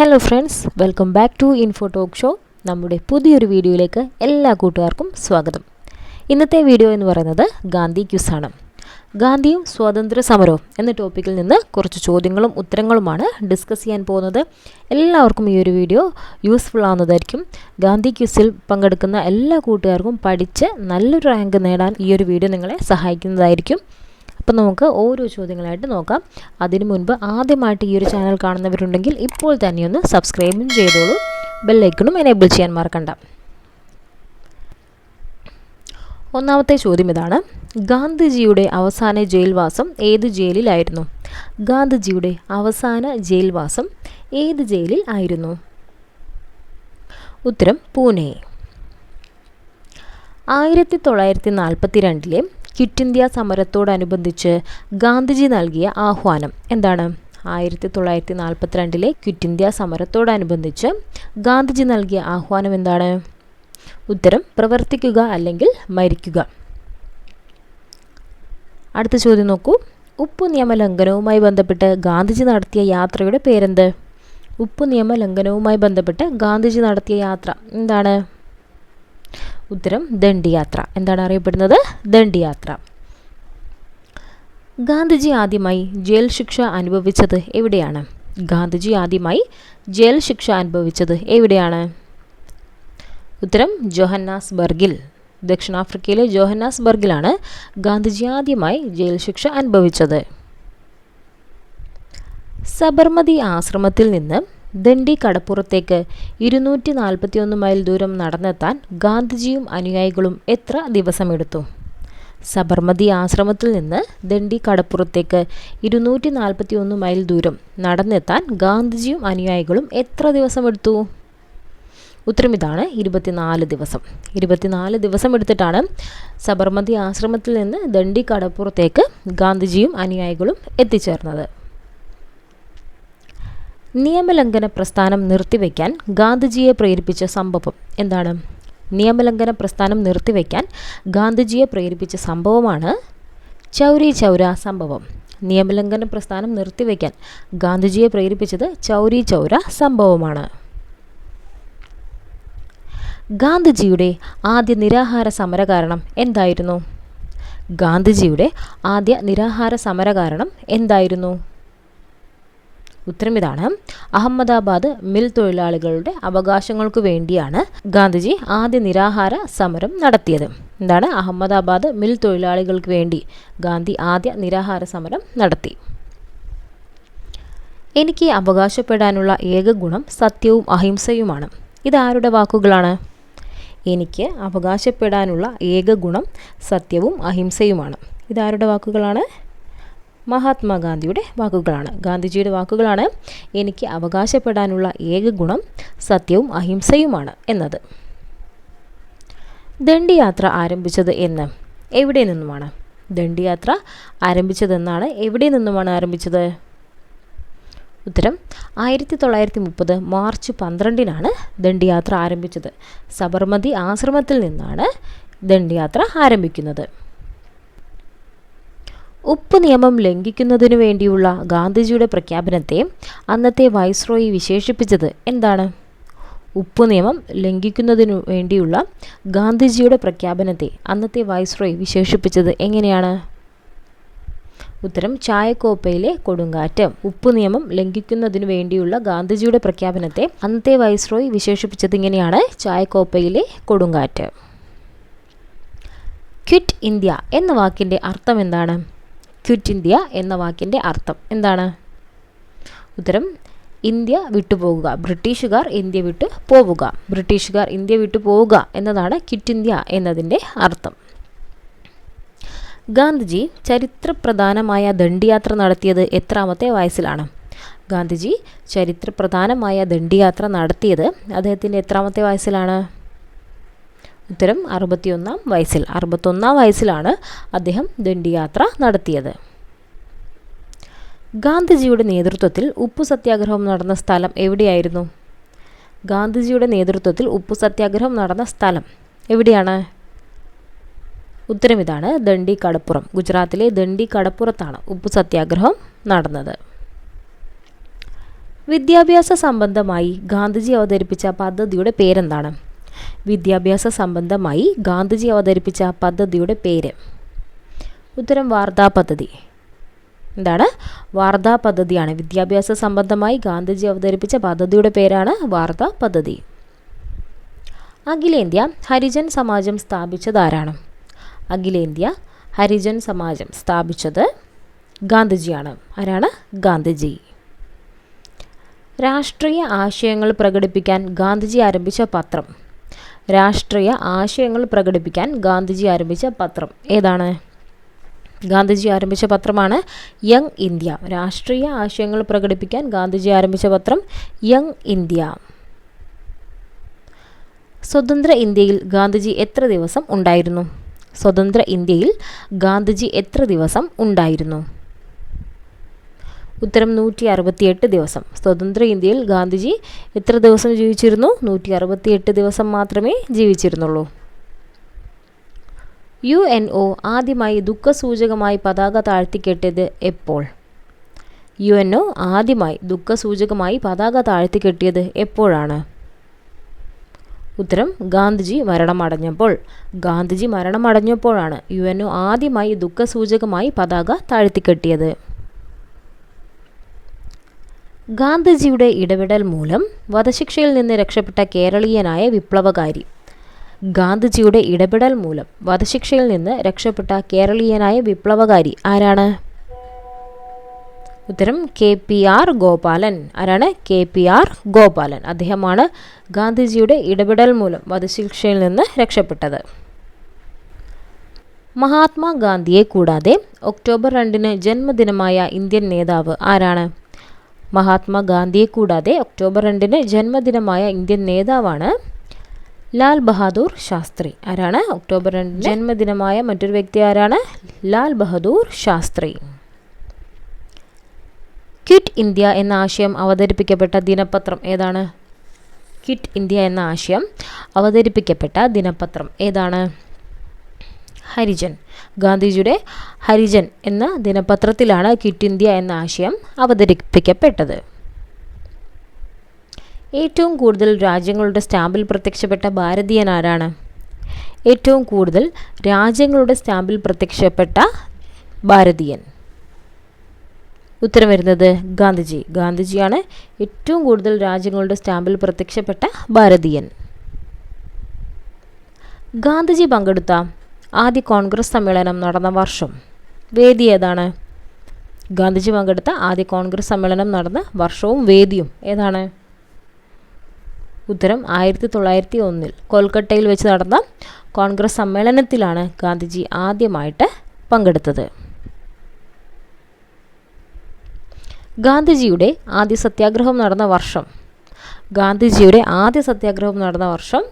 Hello friends welcome back to info talk show നമ്മുടെ പുതിയൊരു വീഡിയോയിലേക്ക് എല്ലാ കൂട്ടുകാർക്കും സ്വാഗതം. ഇന്നത്തെ വീഡിയോ എന്ന് പറയുന്നത് ഗാന്ധി ക്യൂസാണ് ഗാന്ധിയും സ്വാതന്ത്ര്യ സമരവും എന്ന ടോപ്പിക്കിൽ നിന്ന് കുറച്ച് ചോദ്യങ്ങളും ഉത്തരങ്ങളുമാണ് ഡിസ്കസ് ചെയ്യാൻ പോകുന്നത്. എല്ലാവർക്കും ഈ ഒരു വീഡിയോ യൂസ്ഫുൾ ആവുന്നതായിരിക്കും. ഗാന്ധി ക്യൂസിൽ പങ്കെടുക്കുന്ന എല്ലാ കൂട്ടുകാർക്കും പഠിച്ച് നല്ലൊരു റാങ്ക് നേടാൻ ഈ ഒരു വീഡിയോ നിങ്ങളെ സഹായിക്കുന്നതായിരിക്കും. അപ്പം നമുക്ക് ഓരോ ചോദ്യങ്ങളായിട്ട് നോക്കാം. അതിനു മുൻപ് ആദ്യമായിട്ട് ഈ ഒരു ചാനൽ കാണുന്നവരുണ്ടെങ്കിൽ ഇപ്പോൾ തന്നെ ഒന്ന് സബ്സ്ക്രൈബും ചെയ്തോളൂ. ബെല്ലൈക്കണും എനേബിൾ ചെയ്യാൻ മറക്കണ്ട. ഒന്നാമത്തെ ചോദ്യം ഇതാണ്. ഗാന്ധിജിയുടെ അവസാന ജയിൽവാസം ഏത് ജയിലിലായിരുന്നു? ഗാന്ധിജിയുടെ അവസാന ജയിൽവാസം ഏത് ജയിലിൽ ആയിരുന്നു? ഉത്തരം പൂനെ. ആയിരത്തി തൊള്ളായിരത്തി നാൽപ്പത്തി രണ്ടിലെ ക്വിറ്റ് ഇന്ത്യ സമരത്തോടനുബന്ധിച്ച് ഗാന്ധിജി നൽകിയ ആഹ്വാനം. എന്താണ്? ആയിരത്തി തൊള്ളായിരത്തി നാൽപ്പത്തിരണ്ടിലെ ക്വിറ്റ് ഇന്ത്യ സമരത്തോടനുബന്ധിച്ച് ഗാന്ധിജി നൽകിയ ആഹ്വാനം എന്താണ്? ഉത്തരം പ്രവർത്തിക്കുക അല്ലെങ്കിൽ മരിക്കുക. അടുത്ത ചോദ്യം നോക്കൂ. ഉപ്പു നിയമ ലംഘനവുമായി ബന്ധപ്പെട്ട് ഗാന്ധിജി നടത്തിയ യാത്രയുടെ പേരെന്ത്? ഉപ്പു നിയമ ലംഘനവുമായി ബന്ധപ്പെട്ട് ഗാന്ധിജി നടത്തിയ യാത്ര എന്താണ്? ഉത്തരം ദണ്ഡിയാത്ര. എന്താണ് അറിയപ്പെടുന്നത്? ദണ്ഡിയാത്ര. ഗാന്ധിജി ആദ്യമായി ജയിൽ ശിക്ഷ അനുഭവിച്ചത് എവിടെയാണ്? ഗാന്ധിജി ആദ്യമായി ജയിൽ ശിക്ഷ അനുഭവിച്ചത് എവിടെയാണ്? ഉത്തരം ജോഹന്നാസ്ബർഗിൽ. ദക്ഷിണാഫ്രിക്കയിലെ ജോഹന്നാസ്ബർഗിലാണ് ഗാന്ധിജി ആദ്യമായി ജയിൽ ശിക്ഷ അനുഭവിച്ചത്. സബർമതി ആശ്രമത്തിൽ നിന്ന് ദണ്ഡി കടപ്പുറത്തേക്ക് ഇരുന്നൂറ്റി നാൽപ്പത്തിയൊന്ന് മൈൽ ദൂരം നടന്നെത്താൻ ഗാന്ധിജിയും അനുയായികളും എത്ര ദിവസമെടുത്തു? സബർമതി ആശ്രമത്തിൽ നിന്ന് ദണ്ഡി കടപ്പുറത്തേക്ക് ഇരുന്നൂറ്റി നാൽപ്പത്തിയൊന്ന് മൈൽ ദൂരം നടന്നെത്താൻ ഗാന്ധിജിയും അനുയായികളും എത്ര ദിവസമെടുത്തു? ഉത്തരം ഇതാണ് ഇരുപത്തിനാല് ദിവസം. ഇരുപത്തിനാല് ദിവസം എടുത്തിട്ടാണ് സബർമതി ആശ്രമത്തിൽ നിന്ന് ദണ്ഡി കടപ്പുറത്തേക്ക് ഗാന്ധിജിയും അനുയായികളും എത്തിച്ചേർന്നത്. നിയമലംഘന പ്രസ്ഥാനം നിർത്തിവെക്കാൻ ഗാന്ധിജിയെ പ്രേരിപ്പിച്ച സംഭവം എന്താണ്? നിയമലംഘന പ്രസ്ഥാനം നിർത്തിവെക്കാൻ ഗാന്ധിജിയെ പ്രേരിപ്പിച്ച സംഭവമാണ് ചൗരി ചൗര സംഭവം. നിയമലംഘന പ്രസ്ഥാനം നിർത്തിവെക്കാൻ ഗാന്ധിജിയെ പ്രേരിപ്പിച്ചത് ചൗരി ചൗര സംഭവമാണ്. ഗാന്ധിജിയുടെ ആദ്യ നിരാഹാര സമര കാരണം എന്തായിരുന്നു? ഗാന്ധിജിയുടെ ആദ്യ നിരാഹാര സമര കാരണം എന്തായിരുന്നു? ഉത്തരം ഇതാണ് അഹമ്മദാബാദ് മിൽ തൊഴിലാളികളുടെ അവകാശങ്ങൾക്ക് വേണ്ടിയാണ് ഗാന്ധിജി ആദ്യ നിരാഹാര സമരം നടത്തിയത്. എന്താണ്? അഹമ്മദാബാദ് മിൽ തൊഴിലാളികൾക്ക് വേണ്ടി ഗാന്ധി ആദ്യ നിരാഹാര സമരം നടത്തി. എനിക്ക് അവകാശപ്പെടാനുള്ള ഏക ഗുണം സത്യവും അഹിംസയുമാണ്. ഇതാരുടെ വാക്കുകളാണ്? എനിക്ക് അവകാശപ്പെടാനുള്ള ഏക ഗുണം സത്യവും അഹിംസയുമാണ്. ഇതാരുടെ വാക്കുകളാണ്? മഹാത്മാഗാന്ധിയുടെ വാക്കുകളാണ്. ഗാന്ധിജിയുടെ വാക്കുകളാണ് എനിക്ക് അവകാശപ്പെടാനുള്ള ഏക ഗുണം സത്യവും അഹിംസയുമാണ് എന്നത്. ദണ്ഡിയാത്ര ആരംഭിച്ചത് എന്ന് എവിടെ നിന്നുമാണ്? ദണ്ഡിയാത്ര ആരംഭിച്ചതെന്നാണ് എവിടെ നിന്നുമാണ് ആരംഭിച്ചത്? ഉത്തരം ആയിരത്തി തൊള്ളായിരത്തി മുപ്പത് മാർച്ച് പന്ത്രണ്ടിനാണ് ദണ്ഡിയാത്ര ആരംഭിച്ചത്. സബർമതി ആശ്രമത്തിൽ നിന്നാണ് ദണ്ഡിയാത്ര ആരംഭിക്കുന്നത്. ഉപ്പ് നിയമം ലംഘിക്കുന്നതിനു വേണ്ടിയുള്ള ഗാന്ധിജിയുടെ പ്രഖ്യാപനത്തെ അന്നത്തെ വൈസ്രോയി വിശേഷിപ്പിച്ചത് എന്താണ്? ഉപ്പ് നിയമം ലംഘിക്കുന്നതിനു വേണ്ടിയുള്ള ഗാന്ധിജിയുടെ പ്രഖ്യാപനത്തെ അന്നത്തെ വൈസ്രോയി വിശേഷിപ്പിച്ചത് എങ്ങനെയാണ്? ഉത്തരം ചായക്കോപ്പയിലെ കൊടുങ്കാറ്റ്. ഉപ്പ് നിയമം ലംഘിക്കുന്നതിനു വേണ്ടിയുള്ള ഗാന്ധിജിയുടെ പ്രഖ്യാപനത്തെ അന്നത്തെ വൈസ്രോയി വിശേഷിപ്പിച്ചത് ഇങ്ങനെയാണ് ചായക്കോപ്പയിലെ കൊടുങ്കാറ്റ്. ക്വിറ്റ് ഇന്ത്യ എന്ന വാക്കിന്റെ അർത്ഥം എന്താണ്? ക്വിറ്റ് ഇന്ത്യ എന്ന വാക്കിന്റെ അർത്ഥം എന്താണ്? ഉത്തരം ഇന്ത്യ വിട്ടുപോകുക ബ്രിട്ടീഷുകാർ ഇന്ത്യ വിട്ട് പോവുക. ബ്രിട്ടീഷുകാർ ഇന്ത്യ വിട്ടു പോവുക എന്നതാണ് ക്വിറ്റ് ഇന്ത്യ എന്നതിന്റെ അർത്ഥം. ഗാന്ധിജി ചരിത്രപ്രധാനമായ ദണ്ഡിയാത്ര നടത്തിയത് എത്രാമത്തെ വയസ്സിലാണ്? ഗാന്ധിജി ചരിത്രപ്രധാനമായ ദണ്ഡിയാത്ര നടത്തിയത് അദ്ദേഹത്തിന്റെ എത്രാമത്തെ വയസ്സിലാണ്? ഉത്തരം അറുപത്തിയൊന്നാം വയസ്സിൽ അറുപത്തൊന്നാം വയസ്സിലാണ് അദ്ദേഹം ദണ്ഡിയാത്ര നടത്തിയത്. ഗാന്ധിജിയുടെ നേതൃത്വത്തിൽ ഉപ്പു സത്യാഗ്രഹം നടന്ന സ്ഥലം എവിടെയായിരുന്നു? ഗാന്ധിജിയുടെ നേതൃത്വത്തിൽ ഉപ്പു സത്യാഗ്രഹം നടന്ന സ്ഥലം എവിടെയാണ്? ഉത്തരം ഇതാണ് ദണ്ഡി കടപ്പുറം ഗുജറാത്തിലെ ദണ്ഡി കടപ്പുറത്താണ് ഉപ്പു സത്യാഗ്രഹം നടന്നത്. വിദ്യാഭ്യാസ സംബന്ധമായി ഗാന്ധിജി അവതരിപ്പിച്ച പദ്ധതിയുടെ പേരെന്താണ്? വിദ്യാഭ്യാസ സംബന്ധമായി ഗാന്ധിജി അവതരിപ്പിച്ച പദ്ധതിയുടെ പേര്. ഉത്തരം വാർത്താ പദ്ധതി. എന്താണ്? വാർത്താ പദ്ധതിയാണ്. വിദ്യാഭ്യാസ സംബന്ധമായി ഗാന്ധിജി അവതരിപ്പിച്ച പദ്ധതിയുടെ പേരാണ് വാർത്താ പദ്ധതി. അഖിലേന്ത്യ ഹരിജൻ സമാജം സ്ഥാപിച്ചത് ആരാണ് അഖിലേന്ത്യ ഹരിജൻ സമാജം സ്ഥാപിച്ചത് ഗാന്ധിജിയാണ്. ആരാണ്? ഗാന്ധിജി. രാഷ്ട്രീയ ആശയങ്ങൾ പ്രകടിപ്പിക്കാൻ ഗാന്ധിജി ആരംഭിച്ച പത്രം. രാഷ്ട്രീയ ആശയങ്ങൾ പ്രകടിപ്പിക്കാൻ ഗാന്ധിജി ആരംഭിച്ച പത്രം. ഏതാണ്? ഗാന്ധിജി ആരംഭിച്ച പത്രമാണ് യങ് ഇന്ത്യ. രാഷ്ട്രീയ ആശയങ്ങൾ പ്രകടിപ്പിക്കാൻ ഗാന്ധിജി ആരംഭിച്ച പത്രം യങ് ഇന്ത്യ. സ്വതന്ത്ര ഇന്ത്യയിൽ ഗാന്ധിജി എത്ര ദിവസം ഉണ്ടായിരുന്നു? സ്വതന്ത്ര ഇന്ത്യയിൽ ഗാന്ധിജി എത്ര ദിവസം ഉണ്ടായിരുന്നു? ഉത്തരം നൂറ്റി അറുപത്തിയെട്ട് ദിവസം. സ്വതന്ത്ര ഇന്ത്യയിൽ ഗാന്ധിജി എത്ര ദിവസം ജീവിച്ചിരുന്നു? നൂറ്റി അറുപത്തിയെട്ട് ദിവസം മാത്രമേ ജീവിച്ചിരുന്നുള്ളൂ. യു എൻ ഒ ആദ്യമായി ദുഃഖസൂചകമായി പതാക താഴ്ത്തിക്കെട്ടിയത് എപ്പോൾ? യു എൻ ഒ ആദ്യമായി ദുഃഖസൂചകമായി പതാക താഴ്ത്തിക്കെട്ടിയത് എപ്പോഴാണ്? ഉത്തരം ഗാന്ധിജി മരണമടഞ്ഞപ്പോൾ. ഗാന്ധിജി മരണമടഞ്ഞപ്പോഴാണ് യു എൻ ഒ ആദ്യമായി ദുഃഖസൂചകമായി പതാക താഴ്ത്തിക്കെട്ടിയത്. ഗാന്ധിജിയുടെ ഇടപെടൽ മൂലം വധശിക്ഷയിൽ നിന്ന് രക്ഷപ്പെട്ട കേരളീയനായ വിപ്ലവകാരി. ഗാന്ധിജിയുടെ ഇടപെടൽ മൂലം വധശിക്ഷയിൽ നിന്ന് രക്ഷപ്പെട്ട കേരളീയനായ വിപ്ലവകാരി ആരാണ്? ഉത്തരം കെ പി ആർ ഗോപാലൻ ആരാണ്? K P R Gopalan. അദ്ദേഹമാണ് ഗാന്ധിജിയുടെ ഇടപെടൽ മൂലം വധശിക്ഷയിൽ നിന്ന് രക്ഷപ്പെട്ടത്. മഹാത്മാഗാന്ധിയെ കൂടാതെ ഒക്ടോബർ രണ്ടിന് ജന്മദിനമായ ഇന്ത്യൻ നേതാവ് ആരാണ്? മഹാത്മാഗാന്ധിയെ കൂടാതെ ഒക്ടോബർ രണ്ടിന് ജന്മദിനമായ ഇന്ത്യൻ നേതാവാണ് ലാൽ ബഹാദൂർ ശാസ്ത്രി. ആരാണ്? ഒക്ടോബർ രണ്ടിന് ജന്മദിനമായ മറ്റൊരു വ്യക്തി ആരാണ്? ലാൽ ബഹദൂർ ശാസ്ത്രി. കിറ്റ് ഇന്ത്യ എന്ന ആശയം അവതരിപ്പിക്കപ്പെട്ട ദിനപത്രം ഏതാണ്? കിറ്റ് ഇന്ത്യ എന്ന ആശയം അവതരിപ്പിക്കപ്പെട്ട ദിനപത്രം ഏതാണ്? ഹരിജൻ. ഗാന്ധിജിയുടെ ഹരിജൻ എന്ന ദിനപത്രത്തിലാണ് കിറ്റ് ഇന്ത്യ എന്ന ആശയം അവതരിപ്പിക്കപ്പെട്ടത്. ഏറ്റവും കൂടുതൽ രാജ്യങ്ങളുടെ സ്റ്റാമ്പിൽ പ്രത്യക്ഷപ്പെട്ട ഭാരതീയൻ ആരാണ്? ഏറ്റവും കൂടുതൽ രാജ്യങ്ങളുടെ സ്റ്റാമ്പിൽ പ്രത്യക്ഷപ്പെട്ട ഭാരതീയൻ. ഉത്തരം വരുന്നത് ഗാന്ധിജി. ഗാന്ധിജിയാണ് ഏറ്റവും കൂടുതൽ രാജ്യങ്ങളുടെ സ്റ്റാമ്പിൽ പ്രത്യക്ഷപ്പെട്ട ഭാരതീയൻ. ഗാന്ധിജി പങ്കെടുത്ത ആദ്യ കോൺഗ്രസ് സമ്മേളനം നടന്ന വർഷം. വേദി ഏതാണ്? ഗാന്ധിജി പങ്കെടുത്ത ആദ്യ കോൺഗ്രസ് സമ്മേളനം നടന്ന വർഷവും വേദിയും ഏതാണ്? ഉത്തരം ആയിരത്തി തൊള്ളായിരത്തി ഒന്നിൽ കൊൽക്കട്ടയിൽ വെച്ച് നടന്ന കോൺഗ്രസ് സമ്മേളനത്തിലാണ് ഗാന്ധിജി ആദ്യമായിട്ട് പങ്കെടുത്തത്. ഗാന്ധിജിയുടെ ആദ്യ സത്യാഗ്രഹം നടന്ന വർഷം ഗാന്ധിജിയുടെ ആദ്യ സത്യാഗ്രഹം നടന്ന വർഷം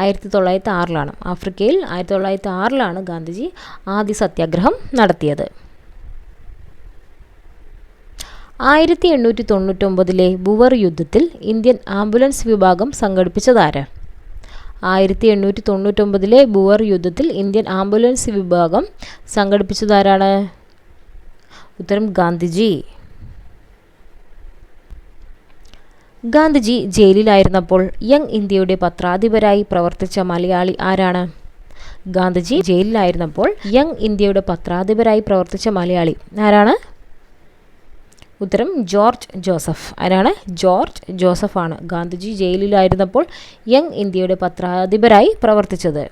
ആയിരത്തി തൊള്ളായിരത്തി ആറിലാണ് ആഫ്രിക്കയിൽ ആയിരത്തി തൊള്ളായിരത്തി ആറിലാണ് ഗാന്ധിജി ആദ്യ സത്യാഗ്രഹം നടത്തിയത്. ആയിരത്തി എണ്ണൂറ്റി തൊണ്ണൂറ്റൊമ്പതിലെ ബുവർ യുദ്ധത്തിൽ ഇന്ത്യൻ ആംബുലൻസ് വിഭാഗം സംഘടിപ്പിച്ചതാര്? ആയിരത്തി എണ്ണൂറ്റി തൊണ്ണൂറ്റൊമ്പതിലെ ബുവർ യുദ്ധത്തിൽ ഇന്ത്യൻ ആംബുലൻസ് വിഭാഗം സംഘടിപ്പിച്ചതാരാണ്? ഉത്തരം ഗാന്ധിജി. ഗാന്ധിജി ജയിലിലായിരുന്നപ്പോൾ യങ് ഇന്ത്യയുടെ പത്രാധിപരായി പ്രവർത്തിച്ച മലയാളി ആരാണ്? ഗാന്ധിജി ജയിലിലായിരുന്നപ്പോൾ യങ് ഇന്ത്യയുടെ പത്രാധിപരായി പ്രവർത്തിച്ച മലയാളി ആരാണ്? ഉത്തരം ജോർജ് ജോസഫ്. ആരാണ്? ജോർജ് ജോസഫാണ് ഗാന്ധിജി ജയിലിലായിരുന്നപ്പോൾ യങ് ഇന്ത്യയുടെ പത്രാധിപരായി പ്രവർത്തിച്ചത്.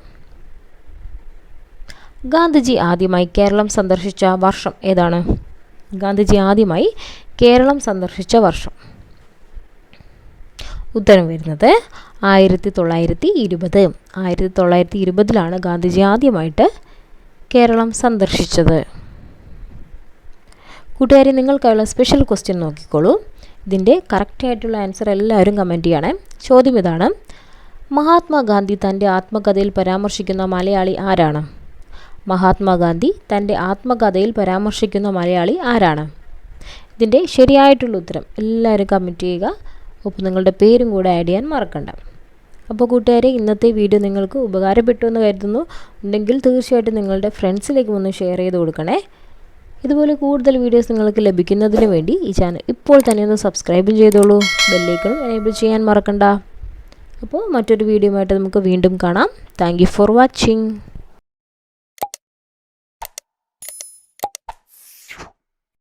ഗാന്ധിജി ആദ്യമായി കേരളം സന്ദർശിച്ച വർഷം ഏതാണ്? ഗാന്ധിജി ആദ്യമായി കേരളം സന്ദർശിച്ച വർഷം. ഉത്തരം വരുന്നത് ആയിരത്തി തൊള്ളായിരത്തി ഇരുപത് ആയിരത്തി തൊള്ളായിരത്തി ഇരുപതിലാണ് ഗാന്ധിജി ആദ്യമായിട്ട് കേരളം സന്ദർശിച്ചത്. കൂട്ടുകാരി നിങ്ങൾക്കായുള്ള സ്പെഷ്യൽ ക്വസ്റ്റ്യൻ നോക്കിക്കോളൂ. ഇതിന്റെ കറക്റ്റായിട്ടുള്ള ആൻസർ എല്ലാവരും കമന്റ് ചെയ്യണേ. ചോദ്യം ഇതാണ് മഹാത്മാഗാന്ധി തന്റെ ആത്മകഥയിൽ പരാമർശിക്കുന്ന മലയാളി ആരാണ്? മഹാത്മാഗാന്ധി തന്റെ ആത്മകഥയിൽ പരാമർശിക്കുന്ന മലയാളി ആരാണ്? ഇതിന്റെ ശരിയായിട്ടുള്ള ഉത്തരം എല്ലാവരും കമന്റ് ചെയ്യുക. ഒപ്പം നിങ്ങളുടെ പേരും കൂടെ ആഡ് ചെയ്യാൻ മറക്കണ്ട. അപ്പോൾ കൂട്ടുകാരെ ഇന്നത്തെ വീഡിയോ നിങ്ങൾക്ക് ഉപകാരപ്പെട്ടു എന്ന് കരുതുന്നു. ഉണ്ടെങ്കിൽ തീർച്ചയായിട്ടും നിങ്ങളുടെ ഫ്രണ്ട്സിലേക്ക് ഒന്ന് ഷെയർ ചെയ്ത് കൊടുക്കണേ. ഇതുപോലെ കൂടുതൽ വീഡിയോസ് നിങ്ങൾക്ക് ലഭിക്കുന്നതിന് വേണ്ടി ഈ ചാനൽ ഇപ്പോൾ തന്നെ ഒന്ന് സബ്സ്ക്രൈബും ചെയ്തോളൂ. ബെല്ലൈക്കണും എനേബിൾ ചെയ്യാൻ മറക്കണ്ട. അപ്പോൾ മറ്റൊരു വീഡിയോ ആയിട്ട് നമുക്ക് വീണ്ടും കാണാം. Thank for watching